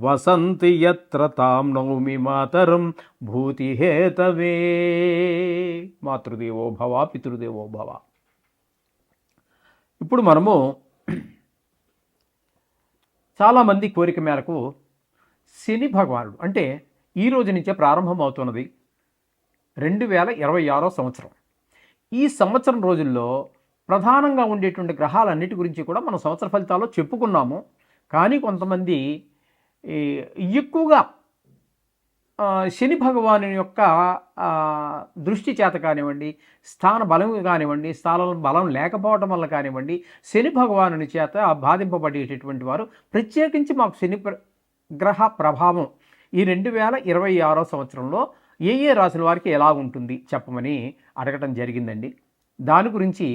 వసంతి యత్ర తాం నౌమి మాతరం భూతిహేతవే. మాతృదేవో భవ పితృదేవో భవ. ఇప్పుడు మనము చాలామంది కోరిక మేరకు శని భగవానుడు అంటే ఈ రోజు నుంచే ప్రారంభమవుతున్నది రెండు వేల ఇరవై ఆరో సంవత్సరం. ఈ సంవత్సరం రోజుల్లో ప్రధానంగా ఉండేటువంటి గ్రహాలన్నిటి గురించి కూడా మనం సంవత్సర ఫలితాల్లో చెప్పుకున్నాము. కానీ కొంతమంది ఎక్కువగా శని భగవాను యొక్క దృష్టి చేత కానివ్వండి స్థాన బలం కానివ్వండి స్థానం బలం లేకపోవడం వల్ల కానివ్వండి శని భగవానుని చేత బాధింపబడేటటువంటి వారు ప్రత్యేకించి మాకు శని ప్ర- గ్రహ ప్రభావం ఈ రెండు వేల ఇరవై ఆరో సంవత్సరంలో ఏ ఏ రాసిన వారికి ఎలా ఉంటుంది చెప్పమని అడగటం జరిగిందండి. దాని గురించి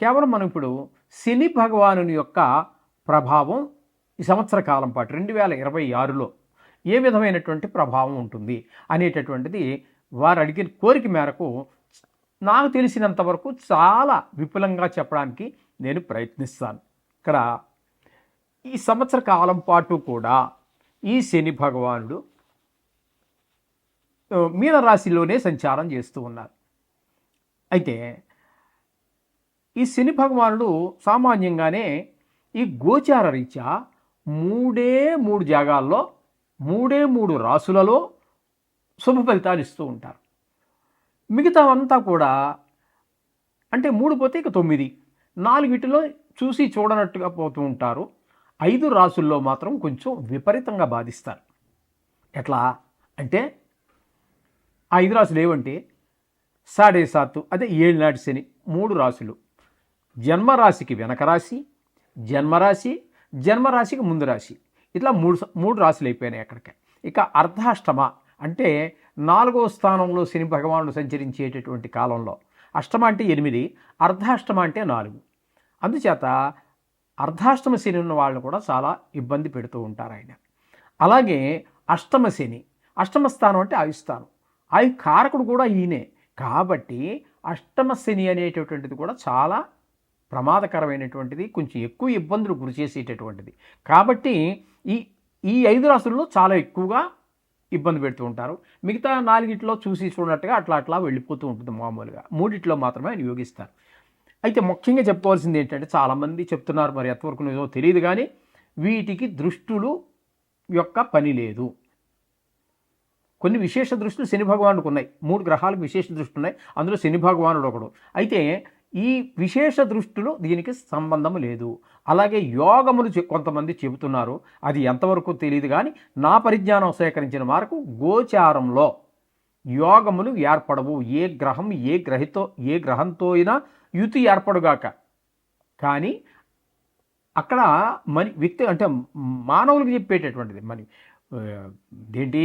కేవలం మనం ఇప్పుడు శని భగవానుని యొక్క ప్రభావం ఈ సంవత్సర కాలం పాటు రెండు వేల ఇరవై ఆరులో ఏ విధమైనటువంటి ప్రభావం ఉంటుంది అనేటటువంటిది వారు అడిగిన కోరిక మేరకు నాకు తెలిసినంత వరకు చాలా విపులంగా చెప్పడానికి నేను ప్రయత్నిస్తాను. ఇక్కడ ఈ సంవత్సర కాలం పాటు కూడా ఈ శని భగవానుడు మీనరాశిలోనే సంచారం చేస్తూ ఉన్నారు. అయితే ఈ శని భగవానుడు సామాన్యంగానే ఈ గోచార రీత్యా మూడే మూడు జాగాల్లో మూడే మూడు రాసులలో శుభ ఫలితాలు ఇస్తూ ఉంటారు. మిగతా అంతా కూడా అంటే మూడు పోతే ఇక తొమ్మిది. నాలుగిటిలో చూసి చూడనట్టుగా పోతూ ఉంటారు. ఐదు రాసుల్లో మాత్రం కొంచెం విపరీతంగా బాధిస్తారు. ఎట్లా అంటే ఆ ఐదు రాసులు ఏవంటే సాడే సాత్తు అదే ఏళ్ళనాటి శని మూడు రాసులు. జన్మరాశికి వెనక రాశి జన్మరాశి జన్మరాశికి ముందు రాశి. ఇట్లా మూడు మూడు రాశులు అయిపోయినాయి అక్కడికి. ఇక అర్ధాష్టమ అంటే నాలుగో స్థానంలో శని భగవానుడు సంచరించేటటువంటి కాలంలో. అష్టమ అంటే ఎనిమిది అర్ధాష్టమ అంటే నాలుగు. అందుచేత అర్ధాష్టమ శని ఉన్న వాళ్ళు కూడా చాలా ఇబ్బంది పెడుతూ ఉంటారు ఆయన. అలాగే అష్టమ శని అష్టమ స్థానం అంటే ఆయుస్థానం ఆయు కారకుడు కూడా ఈయనే. కాబట్టి అష్టమ శని అనేటటువంటిది కూడా చాలా ప్రమాదకరమైనటువంటిది కొంచెం ఎక్కువ ఇబ్బందులు గురి చేసేటటువంటిది. కాబట్టి ఈ ఈ ఐదు రాసుల్లో చాలా ఎక్కువగా ఇబ్బంది పెడుతూ ఉంటారు. మిగతా నాలుగిట్లో చూసి చూడనట్టుగా అట్లా అట్లా వెళ్ళిపోతూ ఉంటుంది మామూలుగా. మూడిట్లో మాత్రమే ఆయన యోగిస్తారు. అయితే ముఖ్యంగా చెప్పుకోవాల్సింది ఏంటంటే చాలామంది చెప్తున్నారు మరి ఎంతవరకు నిజమో తెలియదు కానీ వీటికి దృష్టులు యొక్క పని లేదు. కొన్ని విశేష దృష్టిలు శని భగవానుడికి ఉన్నాయి. మూడు గ్రహాలకు విశేష దృష్టి ఉన్నాయి. అందులో శని భగవానుడు ఒకడు. అయితే ఈ విశేష దృష్టిలో దీనికి సంబంధం లేదు. అలాగే యోగములు కొంతమంది చెబుతున్నారు. అది ఎంతవరకు తెలియదు కానీ నా పరిజ్ఞానం సేకరించిన వరకు గోచారంలో యోగములు ఏర్పడవు. ఏ గ్రహం ఏ గ్రహితో ఏ గ్రహంతో అయినా యుతి ఏర్పడుగాక. కానీ అక్కడ మని వ్యక్తి అంటే మానవులకు చెప్పేటటువంటిది. మరి ఏంటి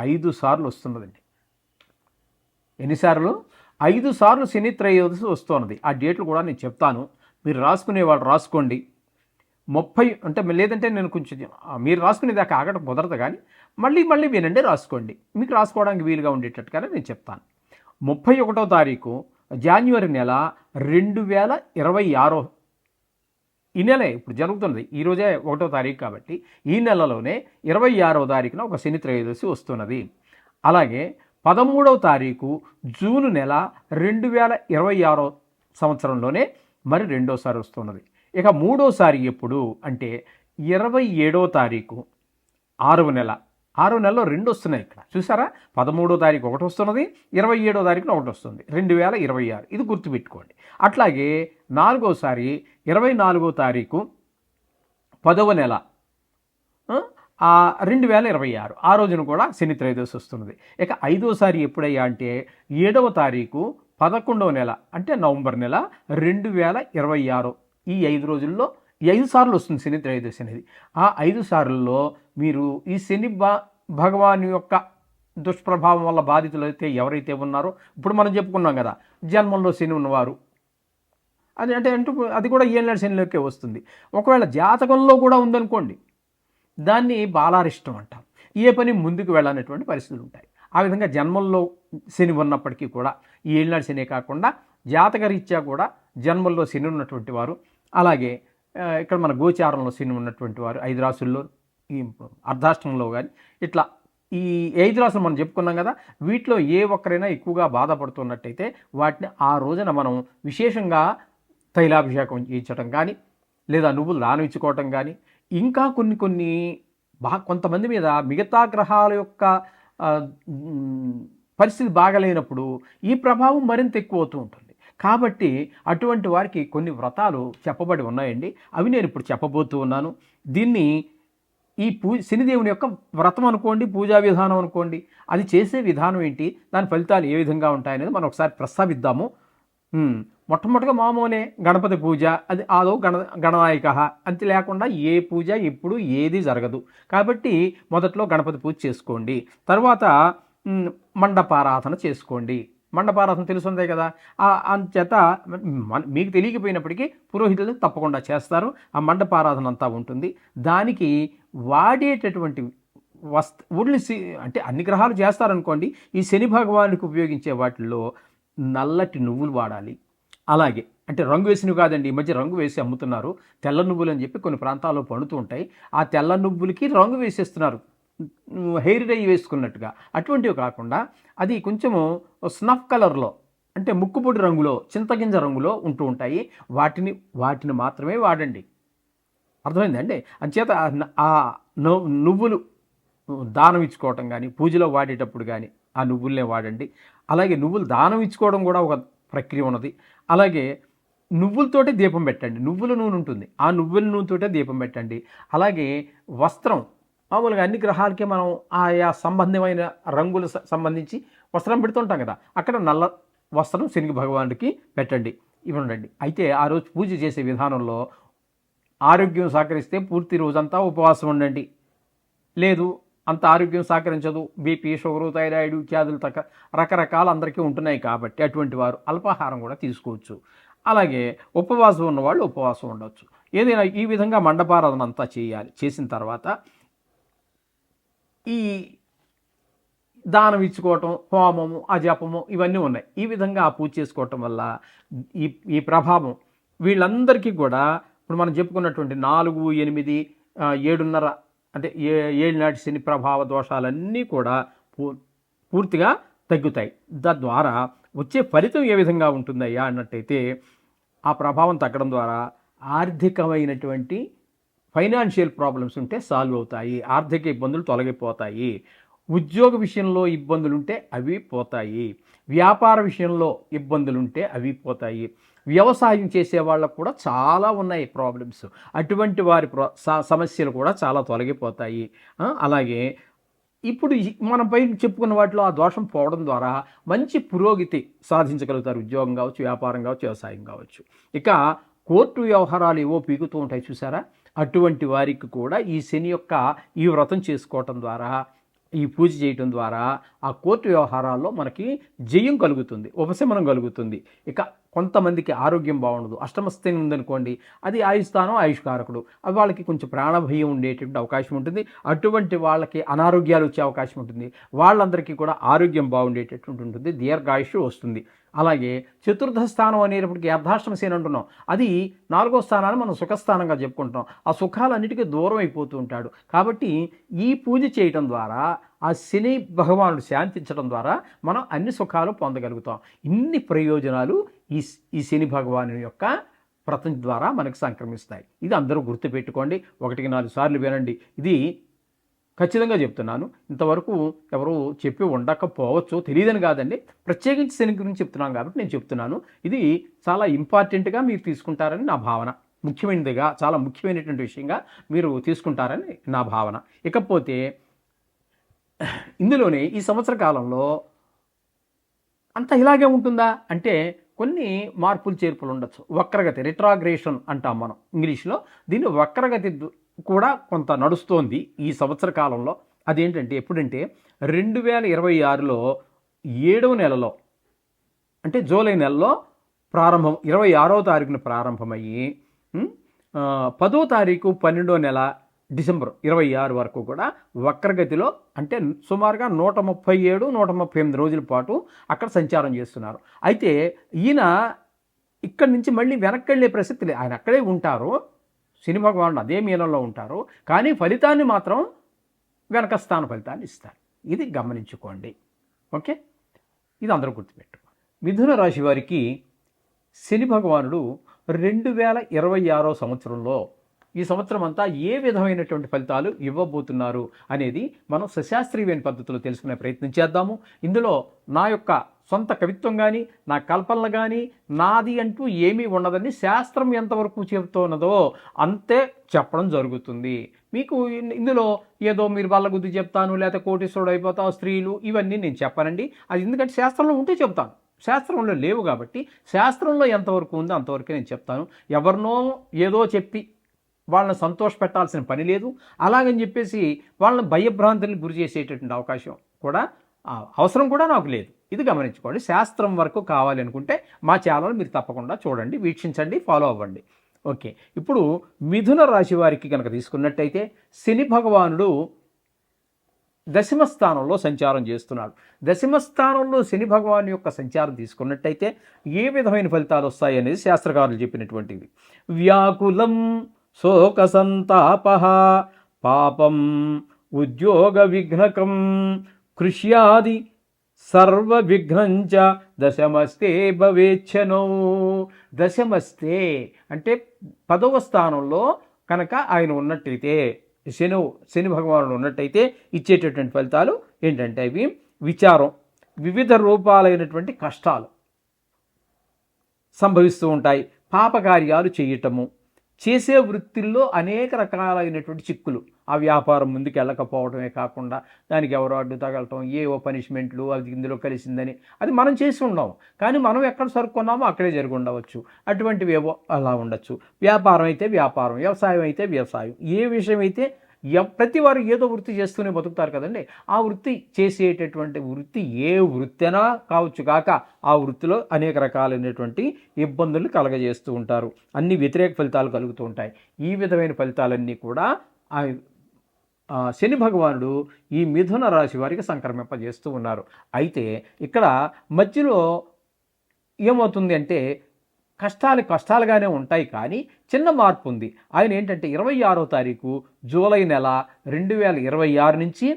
ఐదు సార్లు వస్తున్నదండి. ఎన్నిసార్లు ఐదు సార్లు శని త్రయోదశి వస్తున్నది ఆ డేట్లు కూడా నేను చెప్తాను. మీరు రాసుకునే వాళ్ళు రాసుకోండి. ముప్పై అంటే లేదంటే నేను కొంచెం మీరు రాసుకునే దాకా ఆగడం కుదరదు కానీ మళ్ళీ మళ్ళీ వినండి రాసుకోండి. మీకు రాసుకోవడానికి వీలుగా ఉండేటట్టుగానే నేను చెప్తాను. ముప్పై ఒకటో తారీఖు జాన్యువరి నెల రెండు వేల ఇరవై ఆరో ఈ నెలే ఇప్పుడు జరుగుతున్నది ఈరోజే ఒకటో తారీఖు కాబట్టి ఈ నెలలోనే ఇరవై ఆరో తారీఖున ఒక శని త్రయోదశి వస్తున్నది. అలాగే పదమూడవ తారీఖు జూన్ నెల రెండు వేల ఇరవై ఆరో సంవత్సరంలోనే మరి రెండోసారి వస్తున్నది. ఇక మూడోసారి ఎప్పుడు అంటే ఇరవై ఏడో తారీఖు ఆరవ నెల. ఆరో నెలలో రెండు వస్తున్నాయి ఇక్కడ. చూసారా? పదమూడో తారీఖు ఒకటి వస్తున్నది ఇరవై ఏడో తారీఖున ఒకటి వస్తుంది. రెండు వేల ఇరవై ఆరు. ఇది గుర్తుపెట్టుకోండి. అట్లాగే నాలుగోసారి ఇరవై నాలుగో తారీఖు పదవ నెల రెండు వేల ఇరవై ఆరు. ఆ రోజున కూడా శని త్రయోదశి వస్తున్నది. ఇక ఐదోసారి ఎప్పుడయ్యా అంటే ఏడవ తారీఖు పదకొండవ నెల అంటే నవంబర్ నెల రెండు వేల ఇరవై ఆరు. ఈ ఐదు రోజుల్లో ఈ ఐదు సార్లు వస్తుంది శని త్రయోదశి అనేది. ఆ ఐదు సార్లలో మీరు ఈ శని భ భగవాన్ యొక్క దుష్ప్రభావం వల్ల బాధితులు అయితే ఎవరైతే ఉన్నారో ఇప్పుడు మనం చెప్పుకున్నాం కదా జన్మంలో శని ఉన్నవారు. అది అంటే అంటే అది కూడా ఈఎన్ఆర్ శనిలోకే వస్తుంది. ఒకవేళ జాతకంలో కూడా ఉందనుకోండి దాన్ని బాలారిష్టం అంటాం. ఏ పని ముందుకు వెళ్ళనటువంటి పరిస్థితులు ఉంటాయి. ఆ విధంగా జన్మల్లో శని ఉన్నప్పటికీ కూడా ఈ ఏళ్ళనాడు శని కాకుండా జాతకరీత్యా కూడా జన్మల్లో శని ఉన్నటువంటి వారు అలాగే ఇక్కడ మన గోచారంలో శని ఉన్నటువంటి వారు ఐదు రాసుల్లో ఈ అర్ధాష్టంలో కానీ ఇట్లా ఈ ఐదు రాసులు మనం చెప్పుకున్నాం కదా వీటిలో ఏ ఒక్కరైనా ఎక్కువగా బాధపడుతున్నట్టయితే వాటిని ఆ రోజున మనం విశేషంగా తైలాభిషేకం చేయించడం కానీ లేదా నువ్వులు దానం ఇచ్చుకోవటం కానీ ఇంకా కొన్ని కొన్ని బా కొంతమంది మీద మిగతా గ్రహాల యొక్క పరిస్థితి బాగలేనప్పుడు ఈ ప్రభావం మరింత ఎక్కువ అవుతూ ఉంటుంది. కాబట్టి అటువంటి వారికి కొన్ని వ్రతాలు చెప్పబడి ఉన్నాయండి. అవి నేను ఇప్పుడు చెప్పబోతూ ఉన్నాను. దీన్ని ఈ పూ శనిదేవుని యొక్క వ్రతం అనుకోండి పూజా విధానం అనుకోండి అది చేసే విధానం ఏంటి దాని ఫలితాలు ఏ విధంగా ఉంటాయనేది మనం ఒకసారి ప్రస్తావిద్దాము. మొట్టమొదటిగా మామూనే గణపతి పూజ అది ఆదో గణ గణనాయక అంతే లేకుండా ఏ పూజ ఎప్పుడు ఏది జరగదు. కాబట్టి మొదట్లో గణపతి పూజ చేసుకోండి. తర్వాత మండపారాధన చేసుకోండి. మండపారాధన తెలుసుందే కదా. ఆ అంచేత మీకు తెలియకపోయినప్పటికీ పురోహితులు తప్పకుండా చేస్తారు. ఆ మండపారాధన అంతా ఉంటుంది. దానికి వాడేటటువంటి వస్త ఊళ్ళని అంటే అన్ని గ్రహాలు చేస్తారనుకోండి ఈ శని భగవానుడికి ఉపయోగించే వాటిల్లో నల్లటి నువ్వులు వాడాలి. అలాగే అంటే రంగు వేసినవి కాదండి ఈ మధ్య రంగు వేసి అమ్ముతున్నారు. తెల్ల నువ్వులు అని చెప్పి కొన్ని ప్రాంతాల్లో పండుతూ ఉంటాయి. ఆ తెల్ల నువ్వులకి రంగు వేసేస్తున్నారు. హెయిర్ డై వేసుకున్నట్టుగా. అటువంటివి కాకుండా అది కొంచెము స్నఫ్ కలర్లో అంటే ముక్కుపొడి రంగులో చింతగింజ రంగులో ఉంటూ ఉంటాయి. వాటిని వాటిని మాత్రమే వాడండి. అర్థమైందండి అంచేత ఆ ఆ నువ్వులు దానం ఇచ్చుకోవటం కానీ పూజలో వాడేటప్పుడు కానీ ఆ నువ్వులనే వాడండి. అలాగే నువ్వులు దానం ఇచ్చుకోవడం కూడా ఒక ప్రక్రియ ఉన్నది. అలాగే నువ్వులతోటే దీపం పెట్టండి. నువ్వుల నూనె ఉంటుంది. ఆ నువ్వుల నూనెతోటే దీపం పెట్టండి. అలాగే వస్త్రం. మామూలుగా అన్ని గ్రహాలకే మనం ఆయా సంబంధమైన రంగులు స- సంబంధించి వస్త్రం పెడుతుంటాం కదా. అక్కడ నల్ల వస్త్రం శని భగవానుడికి పెట్టండి. ఇవ్వండి అయితే ఆ రోజు పూజ చేసే విధానంలో ఆరోగ్యం సహకరిస్తే పూర్తి రోజంతా ఉపవాసం ఉండండి. లేదు అంత ఆరోగ్యం సహకరించదు. బీపీ షుగరు థైరాయిడ్ ఇత్యాదులు తక రకరకాల అందరికీ ఉంటున్నాయి కాబట్టి అటువంటి వారు అల్పాహారం కూడా తీసుకోవచ్చు. అలాగే ఉపవాసం ఉన్నవాళ్ళు ఉపవాసం ఉండవచ్చు ఏదైనా ఈ విధంగా మండపారాధన అంతా చేయాలి. చేసిన తర్వాత ఈ దానం ఇచ్చుకోవటం హోమము అజపము ఇవన్నీ ఉన్నాయి. ఈ విధంగా ఆ పూజ చేసుకోవటం వల్ల ఈ ఈ ప్రభావం వీళ్ళందరికీ కూడా ఇప్పుడు మనం చెప్పుకున్నటువంటి నాలుగు ఎనిమిది ఏడున్నర అంటే ఏ ఏళ్ళనాటి శని ప్రభావ దోషాలన్నీ కూడా పూ పూర్తిగా తగ్గుతాయి. తద్వారా వచ్చే ఫలితం ఏ విధంగా ఉంటుందయ్యా అన్నట్టయితే ఆ ప్రభావం తగ్గడం ద్వారా ఆర్థికమైనటువంటి ఫైనాన్షియల్ ప్రాబ్లమ్స్ ఉంటే సాల్వ్ అవుతాయి. ఆర్థిక ఇబ్బందులు తొలగిపోతాయి. ఉద్యోగ విషయంలో ఇబ్బందులు ఉంటే అవి పోతాయి. వ్యాపార విషయంలో ఇబ్బందులు ఉంటే అవి పోతాయి. వ్యవసాయం చేసే వాళ్ళకు కూడా చాలా ఉన్నాయి ప్రాబ్లమ్స్ అటువంటి వారి ప్రో సమస్యలు కూడా చాలా తొలగిపోతాయి. అలాగే ఇప్పుడు మనం పైన చెప్పుకున్న వాటిలో ఆ దోషం పోవడం ద్వారా మంచి పురోగతి సాధించగలుగుతారు. ఉద్యోగం కావచ్చు వ్యాపారం కావచ్చు వ్యవసాయం కావచ్చు. ఇక కోర్టు వ్యవహారాలు ఏవో పీకుతూ ఉంటాయి చూసారా? అటువంటి వారికి కూడా ఈ శని యొక్క ఈ వ్రతం చేసుకోవటం ద్వారా ఈ పూజ చేయటం ద్వారా ఆ కోర్టు వ్యవహారాల్లో మనకి జయం కలుగుతుంది ఉపశమనం కలుగుతుంది. ఇక కొంతమందికి ఆరోగ్యం బాగుండదు. అష్టమస్థిని ఉందనుకోండి అది ఆయుస్థానం ఆయుష్కారకుడు. అవి వాళ్ళకి కొంచెం ప్రాణభయం ఉండేటువంటి అవకాశం ఉంటుంది. అటువంటి వాళ్ళకి అనారోగ్యాలు వచ్చే అవకాశం ఉంటుంది. వాళ్ళందరికీ కూడా ఆరోగ్యం బాగుండేటటువంటి ఉంటుంది. దీర్ఘాయుష్ వస్తుంది. అలాగే చతుర్థ స్థానం అనేటప్పటికి అర్ధాష్టమ శని అంటున్నాం. అది నాలుగో స్థానాన్ని మనం సుఖస్థానంగా చెప్పుకుంటున్నాం. ఆ సుఖాలన్నిటికీ దూరం అయిపోతూ ఉంటాడు. కాబట్టి ఈ పూజ చేయటం ద్వారా ఆ శని భగవానుడు శాంతించడం ద్వారా మనం అన్ని సుఖాలు పొందగలుగుతాం. ఇన్ని ప్రయోజనాలు ఈ ఈ శని భగవాను యొక్క వ్రతం ద్వారా మనకు సంక్రమిస్తాయి. ఇది అందరూ గుర్తుపెట్టుకోండి. ఒకటికి నాలుగు సార్లు వినండి. ఇది ఖచ్చితంగా చెప్తున్నాను. ఇంతవరకు ఎవరు చెప్పి ఉండకపోవచ్చు. తెలియదని కాదండి. ప్రత్యేకించి శని గురించి చెప్తున్నాను కాబట్టి నేను చెప్తున్నాను. ఇది చాలా ఇంపార్టెంట్గా మీరు తీసుకుంటారని నా భావన. ముఖ్యమైనదిగా చాలా ముఖ్యమైనటువంటి విషయంగా మీరు తీసుకుంటారని నా భావన. ఇకపోతే ఇందులోనే ఈ సంవత్సర కాలంలో అంత ఇలాగే ఉంటుందా అంటే కొన్ని మార్పులు చేర్పులు ఉండొచ్చు. వక్రగతి రిట్రాగ్రేషన్ అంటాం మనం. ఇంగ్లీష్లో దీన్ని వక్రగతి కూడా కొంత నడుస్తోంది ఈ సంవత్సర కాలంలో. అదేంటంటే ఎప్పుడంటే రెండు వేల ఇరవై ఆరులో ఏడవ నెలలో అంటే జూలై నెలలో ప్రారంభం ఇరవై ఆరో తారీఖున ప్రారంభమయ్యి పదో తారీఖు పన్నెండో నెల డిసెంబర్ ఇరవై ఆరు వరకు కూడా వక్రగతిలో అంటే సుమారుగా నూట ముప్పై ఏడు నూట ముప్పై ఎనిమిది రోజుల పాటు అక్కడ సంచారం చేస్తున్నారు. అయితే ఈయన ఇక్కడి నుంచి మళ్ళీ వెనక్కి వెళ్ళే ప్రసక్తి లేదు ఆయన అక్కడే ఉంటారు శని భగవానుడు అదే మీనంలో ఉంటారు కానీ ఫలితాన్ని మాత్రం వెనక స్థాన ఫలితాన్ని ఇస్తారు. ఇది గమనించుకోండి. ఓకే? ఇది అందరూ గుర్తుపెట్టు మిథున రాశి వారికి శని భగవానుడు రెండు వేల ఇరవై ఆరో సంవత్సరంలో ఈ సంవత్సరం అంతా ఏ విధమైనటువంటి ఫలితాలు ఇవ్వబోతున్నారు అనేది మనం సశాస్త్రీయమైన పద్ధతిలో తెలుసుకునే ప్రయత్నం చేద్దాము. ఇందులో నా యొక్క సొంత కవిత్వం కానీ నా కల్పనలు కానీ నాది అంటూ ఏమీ ఉండదని శాస్త్రం ఎంతవరకు చెబుతున్నదో అంతే చెప్పడం జరుగుతుంది. మీకు ఇందులో ఏదో మీరు వాళ్ళ గుద్ది చెప్తాను లేకపోతే కోటీశ్వరుడు అయిపోతావు స్త్రీలు ఇవన్నీ నేను చెప్పానండి. అది ఎందుకంటే శాస్త్రంలో ఉంటే చెప్తాను. శాస్త్రంలో లేవు కాబట్టి శాస్త్రంలో ఎంతవరకు ఉందో అంతవరకు నేను చెప్తాను. ఎవరినో ఏదో చెప్పి వాళ్ళని సంతోష పెట్టాల్సిన పని లేదు. అలాగని చెప్పేసి వాళ్ళని భయభ్రాంతులకు గురి చేసేటటువంటి అవకాశం కూడా అవసరం కూడా నాకు లేదు. ఇది గమనించుకోండి. శాస్త్రం వరకు కావాలి అనుకుంటే మా ఛానల్ మీరు తప్పకుండా చూడండి వీక్షించండి ఫాలో అవ్వండి. ఓకే. ఇప్పుడు మిథున రాశి వారికి కనుక తీసుకున్నట్టయితే శని భగవానుడు దశమ స్థానంలో సంచారం చేస్తున్నాడు. దశమ స్థానంలో శని భగవాన్ యొక్క సంచారం తీసుకున్నట్టయితే ఏ విధమైన ఫలితాలు వస్తాయి అనేది శాస్త్రకారులు చెప్పినటువంటిది వ్యాకులం శోకసంతాప. పాపం ఉద్యోగ విఘ్నకం కృష్యాది సర్వ విఘ్నంచ దశమస్తే భవేచ్ఛనో. దశమస్తే అంటే పదవ స్థానంలో కనుక ఆయన ఉన్నట్టయితే శని శని భగవానుడు ఉన్నట్టయితే ఇచ్చేటటువంటి ఫలితాలు ఏంటంటే అవి విచారం వివిధ రూపాలైనటువంటి కష్టాలు సంభవిస్తూ ఉంటాయి పాపకార్యాలు చేయటము. చేసే వృత్తిల్లో అనేక రకాలైనటువంటి చిక్కులు. ఆ వ్యాపారం ముందుకు వెళ్ళకపోవడమే కాకుండా దానికి ఎవరో అడ్డు తగలటం ఏవో పనిష్మెంట్లు అది ఇందులో కలిసిందని అది మనం చేసి ఉండం. కానీ మనం ఎక్కడ సరుకున్నామో అక్కడే జరిగి ఉండవచ్చు. అటువంటివి ఏవో అలా ఉండొచ్చు. వ్యాపారం అయితే వ్యాపారం వ్యవసాయం అయితే వ్యవసాయం. ఏ విషయం అయితే ప్రతి వారు ఏదో వృత్తి చేస్తూనే బతుకుతారు కదండి. ఆ వృత్తి చేసేటటువంటి వృత్తి ఏ వృత్తి అయినా కావచ్చు కాక ఆ వృత్తిలో అనేక రకాలైనటువంటి ఇబ్బందులు కలగజేస్తూ ఉంటారు. అన్ని వ్యతిరేక ఫలితాలు కలుగుతూ ఉంటాయి. ఈ విధమైన ఫలితాలన్నీ కూడా శని భగవానుడు ఈ మిథున రాశి వారికి సంక్రమింపజేస్తూ ఉన్నారు. అయితే ఇక్కడ మధ్యలో ఏమవుతుంది అంటే కష్టాలు కష్టాలుగానే ఉంటాయి కానీ చిన్న మార్పు ఉంది. ఆయన ఏంటంటే ఇరవై ఆరో తారీఖు జూలై నెల రెండు వేల ఇరవై ఆరు నుంచి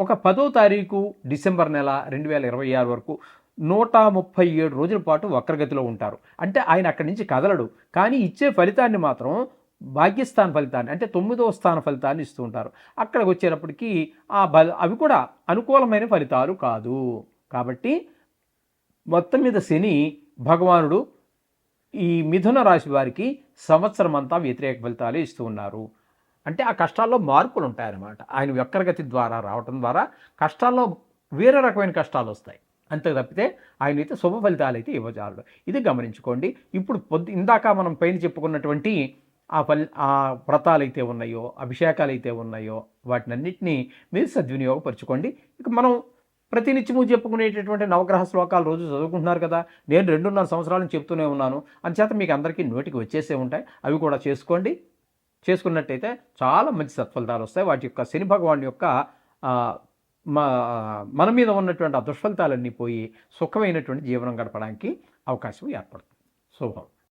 ఒక పదో తారీఖు డిసెంబర్ నెల రెండు వేల ఇరవై ఆరు వరకు నూట ముప్పై ఏడు రోజుల పాటు వక్రగతిలో ఉంటారు. అంటే ఆయన అక్కడి నుంచి కదలడు. కానీ ఇచ్చే ఫలితాన్ని మాత్రం భాగ్యస్థాన ఫలితాన్ని అంటే తొమ్మిదవ స్థాన ఫలితాన్ని ఇస్తూ ఉంటారు. అక్కడికి వచ్చేటప్పటికి ఆ బల అవి కూడా అనుకూలమైన ఫలితాలు కాదు. కాబట్టి మొత్తం మీద శని భగవానుడు ఈ మిథున రాశి వారికి సంవత్సరం అంతా వ్యతిరేక ఫలితాలు ఇస్తూ ఉన్నారు. అంటే ఆ కష్టాల్లో మార్పులు ఉంటాయన్నమాట. ఆయన వక్రగతి ద్వారా రావటం ద్వారా కష్టాల్లో వేరే రకమైన కష్టాలు వస్తాయి. అంతే తప్పితే ఆయన అయితే శుభ ఫలితాలు అయితే ఇవ్వజాలడు. ఇది గమనించుకోండి. ఇప్పుడు పొద్దు ఇందాక మనం పైన చెప్పుకున్నటువంటి ఆ ఫలి ఆ వ్రతాలు అయితే ఉన్నాయో అభిషేకాలు అయితే ఉన్నాయో వాటినన్నింటినీ మీరు సద్వినియోగపరచుకోండి. ఇక మనం ప్రతినిత్యము చెప్పుకునేటటువంటి నవగ్రహ శ్లోకాలు రోజు చదువుకుంటున్నారు కదా. నేను రెండున్నర సంవత్సరాలు చెప్తూనే ఉన్నాను. అంచేత మీకు అందరికీ నోటికి వచ్చేసే ఉంటాయి. అవి కూడా చేసుకోండి. చేసుకున్నట్టయితే చాలా మంచి సత్ఫలితాలు వస్తాయి. వాటి యొక్క శని భగవాన్ యొక్క మన మీద ఉన్నటువంటి ఆ దుష్ఫలితాలన్నీ పోయి సుఖమైనటువంటి జీవనం గడపడానికి అవకాశం ఏర్పడుతుంది. శుభం.